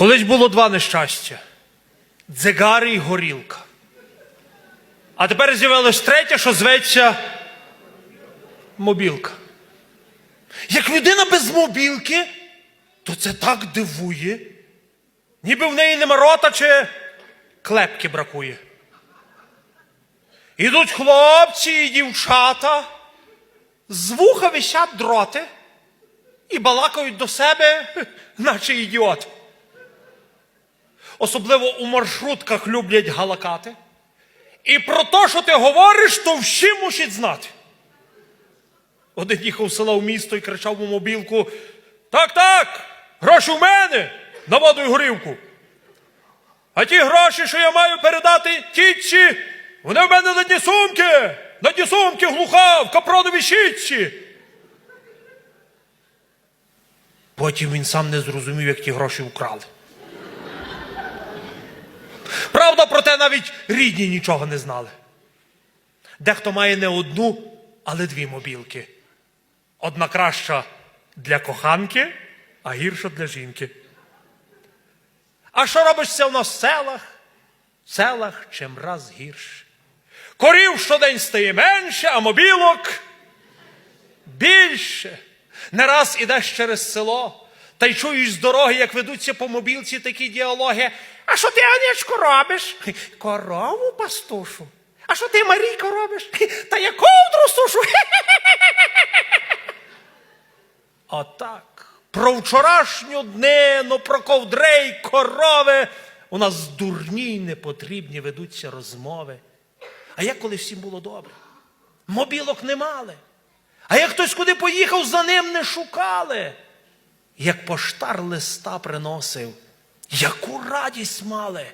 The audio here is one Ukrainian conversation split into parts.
Колись було два нещастя: дзигари і горілка. А тепер з'явилось третє, що зветься мобілка. Як людина без мобілки, то це так дивує, ніби в неї нема рота чи клепки бракує. Ідуть хлопці і дівчата, з вуха висять дроти і балакають до себе, наче ідіоти. Особливо у маршрутках люблять галакати. І про те, що ти говориш, то всі мусять знати. Один їхав з села в місто і кричав у мобілку: Так, так, гроші в мене на воду і горівку. А ті гроші, що я маю передати тітці, вони в мене на дні сумки, на дні сумки глуха, в капроновій щітці. Потім він сам не зрозумів, як ті гроші вкрали. Правда, проте навіть рідні нічого не знали. Дехто має не одну, але дві мобілки. Одна краща для коханки, а гірша для жінки. А що робишся в нас в селах? В селах чим раз гірше. Корів щодень стає менше, а мобілок більше. Не раз ідеш через село, та й чуєш з дороги, як ведуться по мобілці такі діалоги. А що ти, Анечко, робиш? Корову пастушу. А що ти, Марійко, робиш? Та я ковдру сушу. Отак. Про вчорашню днину, про ковдрей, корови. У нас дурні й непотрібні ведуться розмови. А як коли всім було добре? Мобілок не мали. А як хтось куди поїхав, за ним не шукали. Як поштар листа приносив, яку радість мали.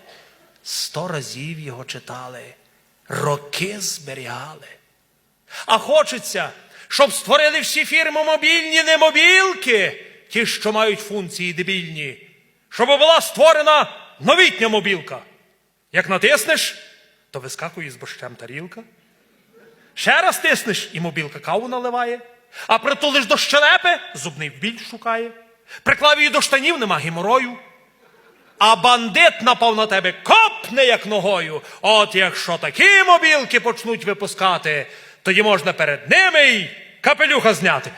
Сто разів його читали, роки зберігали. А хочеться, щоб створили всі фірми мобільні не мобілки, ті, що мають функції дебільні, щоб була створена новітня мобілка. Як натиснеш, то вискакує з борщем тарілка. Ще раз тиснеш, і мобілка каву наливає, а притулиш до щелепи, зубний біль шукає. Приклав її до штанів, нема геморою. А бандит напав на тебе копне як ногою. От якщо такі мобілки почнуть випускати, тоді можна перед ними й капелюха зняти.